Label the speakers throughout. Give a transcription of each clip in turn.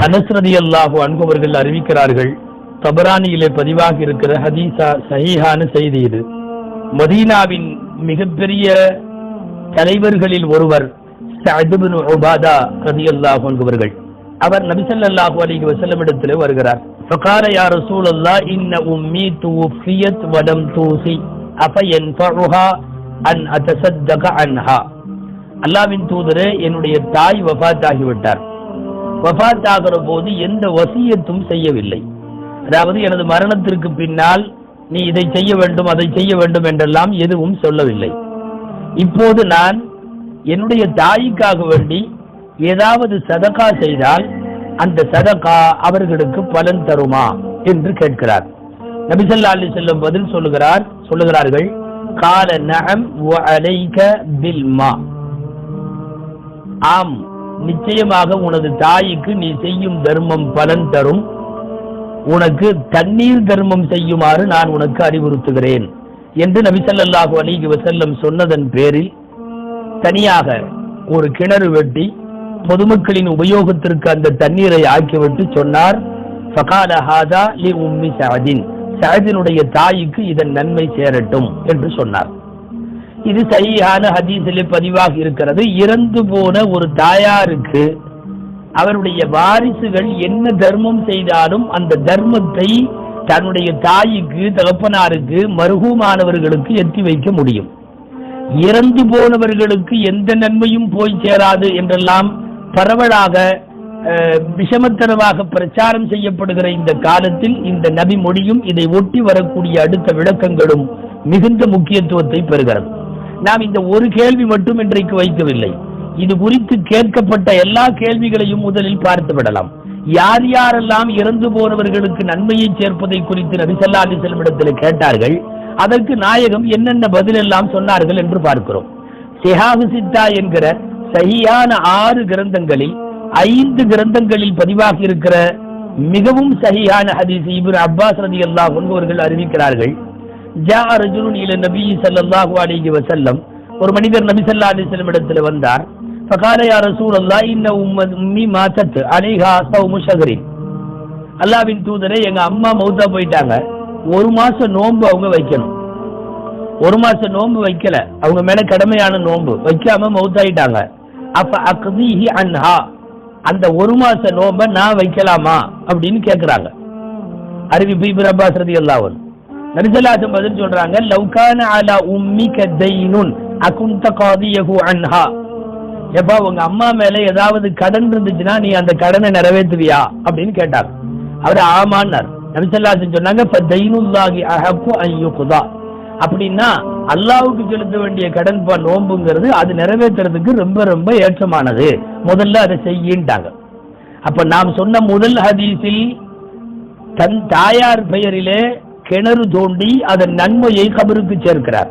Speaker 1: அனஸ்ரதி அல்லாஹு அன்பவர்கள் அறிவிக்கிறார்கள் தபரானியிலே பதிவாக இருக்கிற ஹதீஸா சஹீஹான செய்தி இது மதீனாவின் மிகப்பெரிய தலைவர்களில் ஒருவர் சஅத் இப்னு உபாதா ரலியல்லாஹு அன்ஹுவர்கள் அவர் நபி ஸல்லல்லாஹு அலைஹி வஸல்லம் இடத்திலே வருகிறார் فقال يا رسول الله ان امي توفيت ولم توصي افينفعها ان اتصدق عنها அல்லாவின் தூதரே என்னுடைய தாய் வஃபாத் வபாத் வஃபாத் ஆகிற போது எந்த வசியத்தும் செய்யவில்லை. அதாவது எனது மரணத்திற்கு பின்னால் நீ இதை செய்ய வேண்டும் அதை செய்ய வேண்டும் என்றெல்லாம் எதுவும் சொல்லவில்லை. இப்போது நான் என்னுடைய தாய்க்காக வேண்டி ஏதாவது சதகா செய்தால் அந்த சதகா அவர்களுக்கு பலன் தருமா என்று கேட்கிறார். நபிசல்லா அலி செல்லும் பதில் சொல்லுகிறார் சொல்லுகிறார்கள் கால நகம் பில்மா ஆம் நிச்சயமாக உனது தாய்க்கு நீ செய்யும் தர்மம் பலன் தரும். உனக்கு தண்ணீர் தர்மம் செய்யுமாறு நான் உனக்கு அறிவுறுத்துகிறேன். என்று நபிசல்லாஹு அலிகி வசல்லம் சொன்னதன் பேரில் தனியாக ஒரு கிணறு வெட்டி பொதுமக்களின் உபயோகத்திற்கு அந்த தண்ணீரை ஆக்கிவிட்டு சொன்னார். ஃபகால ஹாதா லி உம்மி சஅதின். சஅதினுடைய தாய்க்கு இதன் நன்மை சேரட்டும் என்று சொன்னார். இது சரியான ஹதீஸிலே பதிவாக இருக்கிறது. இறந்து போன ஒரு தாயாருக்கு அவருடைய வாரிசுகள் என்ன தர்மம் செய்தாலும் அந்த தர்மத்தை தன்னுடைய தாய்க்கு தகப்பனாருக்கு மருகுமானவர்களுக்கு எத்தி வைக்க முடியும். இறந்து போனவர்களுக்கு எந்த நன்மையும் போய் சேராது என்றெல்லாம் பரவலாக அஹ், விஷமத்தனமாக பிரச்சாரம் செய்யப்படுகிற இந்த காலத்தில் இந்த நபி மொழியும் இதை ஒட்டி வரக்கூடிய அடுத்த விளக்கங்களும் மிகுந்த முக்கியத்துவத்தை பெறுகிறது. நாம் இந்த ஒரு கேள்வி மட்டும் இன்றைக்கு வைக்கவில்லை. இது குறித்து கேட்கப்பட்ட எல்லா கேள்விகளையும் முதலில் பார்த்து விடலாம். யார் யாரெல்லாம் இறந்து போனவர்களுக்கு நன்மையை சேர்ப்பதை குறித்து நபிசல்லா அலி செல்மிடத்தில் கேட்டார்கள் அதற்கு நாயகம் என்னென்ன பதில் எல்லாம் சொன்னார்கள் என்று பார்க்கிறோம். சிஹாகு சித்தா என்கிற சகியான ஆறு கிரந்தங்களில் ஐந்து கிரந்தங்களில் பதிவாகி இருக்கிற மிகவும் சகியான ஹதீஸ் இவர் அப்பாஸ் ரதி அல்லாஹ் அவர்கள் அறிவிக்கிறார்கள். ஜா ரஜுலுன் இல நபி சல்லல்லாஹு அலைஹி வசல்லம் ஒரு மனிதர் நபி சல்லா அலி இடத்துல வந்தார். ஃபகால யா ரசூல் அல்லா இன்ன உம்மி மாத்தத் அலைஹா சௌமு ஷஹரின். அல்லாவின் தூதரே எங்க அம்மா மௌத்தா போயிட்டாங்க. ஒரு மாசம் நோன்பு அவங்க வைக்கணும். ஒரு மாசம் நோன்பு வைக்கல. அவங்க மேல கடமையான நோன்பு. வைக்காம மௌத்தாயிட்டாங்க. அப்ப அக்திஹி அன்ஹா. அந்த ஒரு மாச நோன்பை நான் வைக்கலாமா? அப்படின்னு கேக்குறாங்க. அறிவிப்பு இபிர் அப்பாஸ் ரதி நபிசல்லாசம் பதில் சொல்றாங்க லவ்கான அலா உம்மிக தைனுன் அகுந்த காதியஹு அன்ஹா. எப்பா உங்க அம்மா மேல ஏதாவது கடன் இருந்துச்சுன்னா நீ அந்த கடனை நிறைவேற்றுவியா? அப்படின்னு கேட்டார் அவர் ஆமான்னார். நபிசல்லாசன் சொன்னாங்க இப்ப தைனுல்லாஹி அஹப்பு ஐயுகுதா அப்படின்னா அல்லாவுக்கு செலுத்த வேண்டிய கடன் பா நோம்புங்கிறது அது நிறைவேற்றுறதுக்கு ரொம்ப ரொம்ப ஏற்றமானது. முதல்ல அதை செய்யின்ட்டாங்க. அப்ப நாம் சொன்ன முதல் ஹதீஸில் தன் தாயார் பெயரிலே கிணறு தோண்டி அதன் நன்மையை கபருக்கு சேர்க்கிறார்.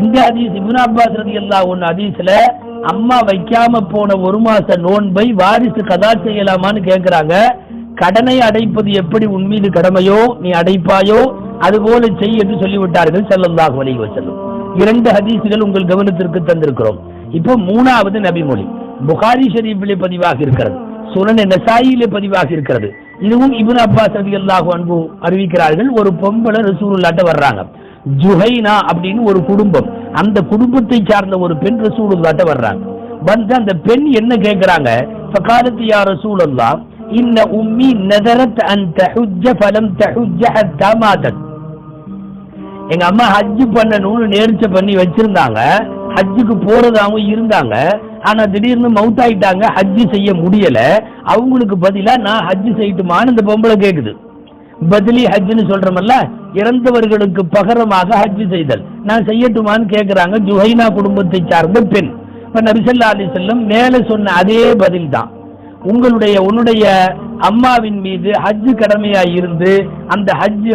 Speaker 1: இந்த ஹதீஸ் இப்னு அப்பாஸ் ரலியல்லாஹு அன்ஹு ஹதீஸ்ல அம்மா வைக்காம போன ஒரு மாச நோன்பை வாரிசு கதா செய்யலாமான்னு கேட்கிறாங்க கடனை அடைப்பது எப்படி உன் மீது கடமையோ நீ அடைப்பாயோ? அதுபோல செய் என்று சொல்லிவிட்டார்கள் செல்லந்தாக அலைஹி செல்லும் இரண்டு ஹதீசுகள் உங்கள் கவனத்திற்கு தந்திருக்கிறோம். இப்போ மூணாவது நபிமொழி. புகாரி ஷரீஃபிலே பதிவாக இருக்கிறது. சுனன நெசாயிலே பதிவாக இருக்கிறது. இதுவும் இப்னு அப்பாஸ் அதி அல்லாஹு அன்பு அறிவிக்கிறார்கள் ஒரு பொம்பளை ரசூலுல்லாட்ட வர்றாங்க. ஜுஹைனா அப்படின்னு ஒரு குடும்பம். அந்த குடும்பத்தை சார்ந்த ஒரு பெண் ரசூலுல்லாட்ட வர்றாங்க. வந்து அந்த பெண் என்ன கேட்கிறாங்க ஃபகாலத்து யா இந்த இன்ன உம்மி நதரத் அன் தஹுஜ்ஜ ஃபலம் தஹுஜ்ஜ ஹத்தா மாதத். எங்க அம்மா ஹஜ் பண்ணணும்னு நேர்ச்ச பண்ணி வச்சிருந்தாங்க. ஹஜ்ஜுக்கு போறதாவும் இருந்தாங்க. ஆனா திடீர்னு மவுத் ஆயிட்டாங்க ஹஜ்ஜு செய்ய முடியல. அவங்களுக்கு பதிலா நான் ஹஜ்ஜு செய்யட்டுமான்னு இந்த பொம்பளை கேக்குது. பதிலி ஹஜ்ஜுன்னு சொல்றமல்ல இறந்தவர்களுக்கு பகரமாக ஹஜ்ஜு செய்தல். நான் செய்யட்டுமான்னு கேக்குறாங்க ஜுஹைனா குடும்பத்தை சார்ந்த பெண். இப்ப நபிசல்லா அலி செல்லம் மேல சொன்ன அதே பதில் தான். உங்களுடைய உன்னுடைய அம்மாவின் மீது ஹஜ்ஜு கடமையா இருந்து அந்த ஹஜ்ஜு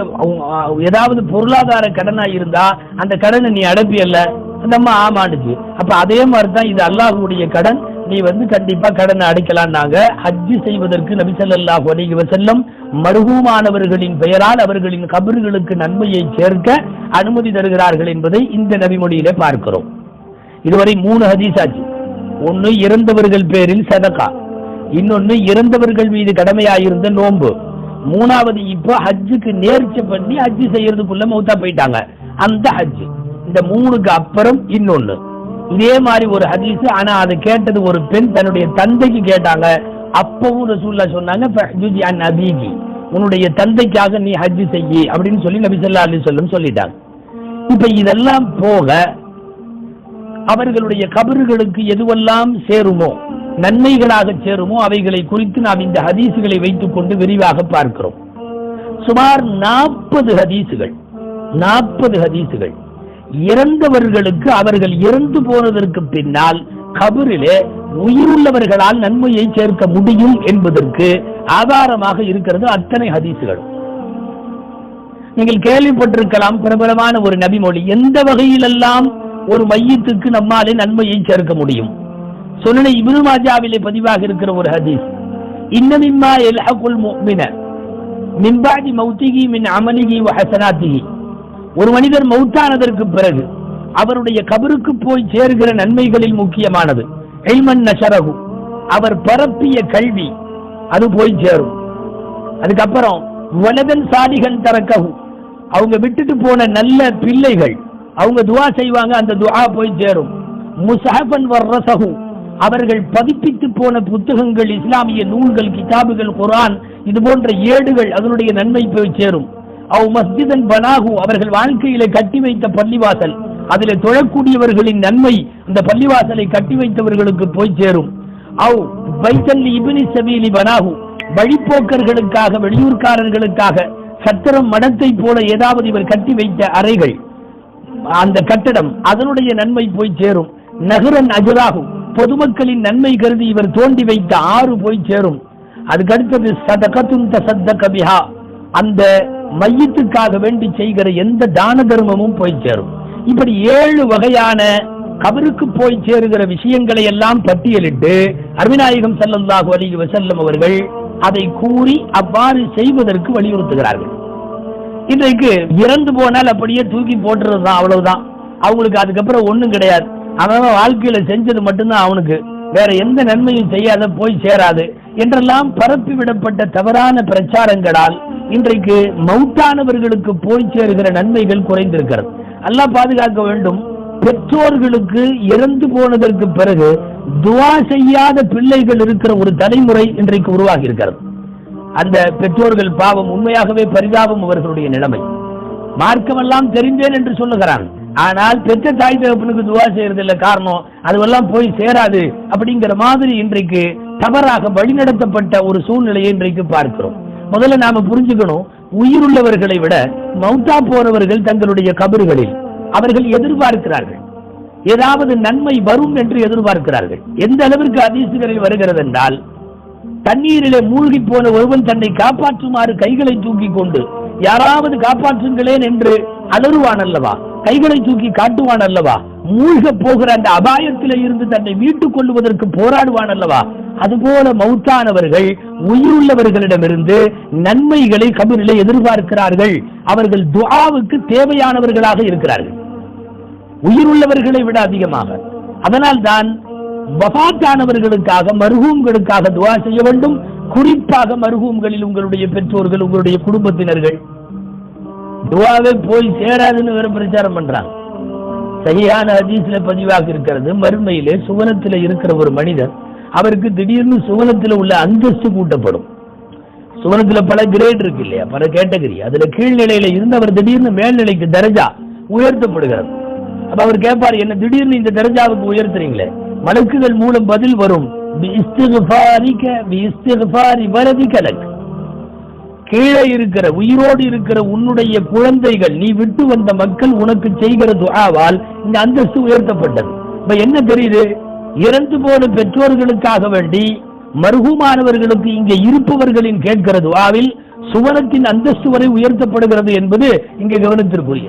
Speaker 1: ஏதாவது பொருளாதார கடனா இருந்தா அந்த கடனை நீ அடப்பியல்ல. நம்ம அம்மா அப்ப அதே மாதிரி தான் இது அல்லாஹுடைய கடன். நீ வந்து கண்டிப்பா கடனை அடைக்கலாம்னாங்க ஹஜ்ஜு செய்வதற்கு நபிசல்லாஹ் ஸல்லல்லாஹு அலைஹி வஸல்லம் மருகூமானவர்களின் பெயரால் அவர்களின் கபர்களுக்கு நன்மையை சேர்க்க அனுமதி தருகிறார்கள் என்பதை இந்த நபிமொழியிலே பார்க்கிறோம். இதுவரை மூணு ஹதீஸ் ஆச்சு. ஒன்னு இறந்தவர்கள் பேரில் சதக்கா. இன்னொன்னு இறந்தவர்கள் மீது கடமையாயிருந்த நோன்பு. மூணாவது இப்போ ஹஜ்ஜுக்கு நேர்ச்சி பண்ணி ஹஜ்ஜு செய்யறதுக்குள்ள மௌத்தா போயிட்டாங்க. அந்த ஹஜ்ஜு. இந்த மூணுக்கு அப்புறம் இன்னொன்னு. இதே மாதிரி ஒரு ஹதீஸ் ஆனா அதை கேட்டது ஒரு பெண் தன்னுடைய தந்தைக்கு கேட்டாங்க. அப்பவும் ரசூல்லா சொன்னாங்க அபீகி." உன்னுடைய தந்தைக்காக நீ ஹஜ் செய்யி அப்படின்னு சொல்லி நபி அலி அலைஹி வஸல்லம் சொல்லிட்டாங்க. இப்ப இதெல்லாம் போக அவர்களுடைய கபறுகளுக்கு எதுவெல்லாம் சேருமோ நன்மைகளாக சேருமோ அவைகளை குறித்து நாம் இந்த ஹதீசுகளை வைத்துக் கொண்டு விரிவாக பார்க்கிறோம். சுமார் நாற்பது ஹதீசுகள் நாற்பது ஹதீசுகள் இறந்தவர்களுக்கு அவர்கள் இறந்து போனதற்கு பின்னால் கபரிலே உயிருள்ளவர்களால் நன்மையை சேர்க்க முடியும் என்பதற்கு ஆதாரமாக இருக்கிறது அத்தனை ஹதீசுகள் நீங்கள் கேள்விப்பட்டிருக்கலாம் பிரபலமான ஒரு நபிமொழி எந்த வகையிலெல்லாம் ஒரு மையத்துக்கு நம்மாலே நன்மையை சேர்க்க முடியும்? சொன்ன இப்னு மாஜாவிலே பதிவாக இருக்கிற ஒரு ஹதீஸ் இன்னமிம்மா எல்ஹகுல் முஃமின மின் பாதி மௌத்திகி மின் அமலிகி வ ஒரு மனிதர் மௌத்தானதற்கு பிறகு அவருடைய கபருக்கு போய் சேர்கிற நன்மைகளில் முக்கியமானது. ஹெல்மன் நஷரகு அவர் பரப்பிய கல்வி அது போய் சேரும். அதுக்கப்புறம் வலதன் சாதிகன் தரக்ககு அவங்க விட்டுட்டு போன நல்ல பிள்ளைகள் அவங்க துவா செய்வாங்க அந்த துவா போய் சேரும். முசஹபன் வர்ரசகு அவர்கள் பதிப்பித்து போன புத்தகங்கள் இஸ்லாமிய நூல்கள் கிதாபுகள் குரான் இது போன்ற ஏடுகள் அதனுடைய நன்மை போய் சேரும். அவ் மஸ்ஜிதன் பனாகு அவர்கள் வாழ்க்கையில கட்டி வைத்த பள்ளிவாசல். அதிலே தொழக்கூடியவர்களின் நன்மை இந்த பள்ளிவாசலை கட்டி வைத்தவர்களுக்கு போய் சேரும். அவ் பைத்தல்லி இபினி சபீலி பனாகு வழிப்போக்கர்களுக்காக வெளியூர்காரர்களுக்காக சத்திரம் மடத்தை போல ஏதாவது இவர் கட்டி வைத்த அறைகள். அந்த கட்டடம் அதனுடைய நன்மை போய் சேரும். நகரன் அஜராகும். பொதுமக்களின் நன்மை கருதி இவர் தோண்டி வைத்த ஆறு போய் சேரும். அதுக்கடுத்தது அடுத்தது சதகத்துன் கபிஹா அந்த மையத்துக்காக வேண்டி செய்கிற எந்த தான தர்மமும் போய் சேரும். இப்படி ஏழு வகையான கபருக்கு போய் சேருகிற விஷயங்களை எல்லாம் பட்டியலிட்டு அருவிநாயகம் ஸல்லல்லாஹு அலைஹி வசல்லம் அவர்கள் அதை கூறி அவ்வாறு செய்வதற்கு வலியுறுத்துகிறார்கள். இன்றைக்கு இறந்து போனால் அப்படியே தூக்கி போட்டுறது தான் அவ்வளவுதான். அவங்களுக்கு அதுக்கப்புறம் ஒண்ணும் கிடையாது. அவன் வாழ்க்கையில செஞ்சது மட்டும்தான் அவனுக்கு. வேற எந்த நன்மையும் செய்யாத போய் சேராது. என்றெல்லாம் பரப்பிவிடப்பட்ட தவறான பிரச்சாரங்களால் இன்றைக்கு மௌத்தானவர்களுக்கு போய் சேருகிற நன்மைகள் குறைந்திருக்கிறது. அல்லாஹ் பாதுகாக்க வேண்டும். பெற்றோர்களுக்கு இறந்து போனதற்கு பிறகு துவா செய்யாத பிள்ளைகள் இருக்கிற ஒரு தலைமுறை இன்றைக்கு உருவாகி இருக்கிறது அந்த பெற்றோர்கள் பாவம் உண்மையாகவே பரிதாபம் அவர்களுடைய நிலைமை. மார்க்கமெல்லாம் தெரிந்தேன் என்று சொல்லுகிறான். ஆனால் பெற்ற தாய் தகப்பனுக்கு துவா செய்யறது இல்ல காரணம் அதுவெல்லாம் போய் சேராது அப்படிங்கிற மாதிரி இன்றைக்கு தவறாக வழிநடத்தப்பட்ட ஒரு சூழ்நிலையை இன்றைக்கு பார்க்கிறோம். முதல்ல நாம புரிஞ்சுக்கணும் உயிருள்ளவர்களை விட மௌத்தா போறவர்கள் தங்களுடைய கபறுகளில் அவர்கள் எதிர்பார்க்கிறார்கள். ஏதாவது நன்மை வரும் என்று எதிர்பார்க்கிறார்கள். எந்த அளவிற்கு அதிசுகளில் வருகிறது என்றால் தண்ணீரிலே மூழ்கி போன ஒருவன் தன்னை காப்பாற்றுமாறு கைகளை தூக்கி கொண்டு யாராவது காப்பாற்றுங்களேன் என்று அலறுவான் அல்லவா? கைகளை தூக்கி காட்டுவான் அல்லவா? மூழ்க போகிற அந்த அபாயத்திலே இருந்து தன்னை மீட்டுக் கொள்வதற்கு போராடுவான் அல்லவா? அதுபோல மௌத்தானவர்கள் உயிருள்ளவர்களிடமிருந்து நன்மைகளை கபரிலே எதிர்பார்க்கிறார்கள். அவர்கள் துவாவுக்கு தேவையானவர்களாக இருக்கிறார்கள். உயிருள்ளவர்களை விட அதிகமாக. அதனால் தான் வபாத்தானவர்களுக்காக மருகூம்களுக்காக துவா செய்ய வேண்டும். குறிப்பாக மருகூம்களில் உங்களுடைய பெற்றோர்கள் உங்களுடைய குடும்பத்தினர்கள். துவாவே போய் சேராதுன்னு பிரச்சாரம் பண்றாங்க. சரியான அதிசல பதிவாக இருக்கிறது. மறுமையிலே சுவனத்தில் இருக்கிற ஒரு மனிதர் அவருக்கு திடீர்னு சுவனத்தில் உள்ள அந்தஸ்து கூட்டப்படும் சுவனத்துல பல கிரேட் இருக்கு இல்லையா? பல கேட்டகரி அதுல கீழ்நிலையில இருந்து அவர் திடீர்னு மேல்நிலைக்கு தரஜா உயர்த்தப்படுகிறது. அப்ப அவர் கேட்பார் என்ன திடீர்னு இந்த தரஜாவுக்கு உயர்த்துறீங்களே? வழக்குகள் மூலம் பதில் வரும். கீழே இருக்கிற உயிரோடு இருக்கிற உன்னுடைய குழந்தைகள் நீ விட்டு வந்த மக்கள் உனக்கு செய்கிற துவாவால் இந்த அந்தஸ்து உயர்த்தப்பட்டது. இப்ப என்ன தெரியுது? இறந்து போன பெற்றோர்களுக்காக வேண்டி மருகுமானவர்களுக்கு இங்கே இருப்பவர்களின் கேட்கிறது வாவில் சுவனத்தின் அந்தஸ்து வரை உயர்த்தப்படுகிறது என்பது இங்கே கவனத்திற்குரிய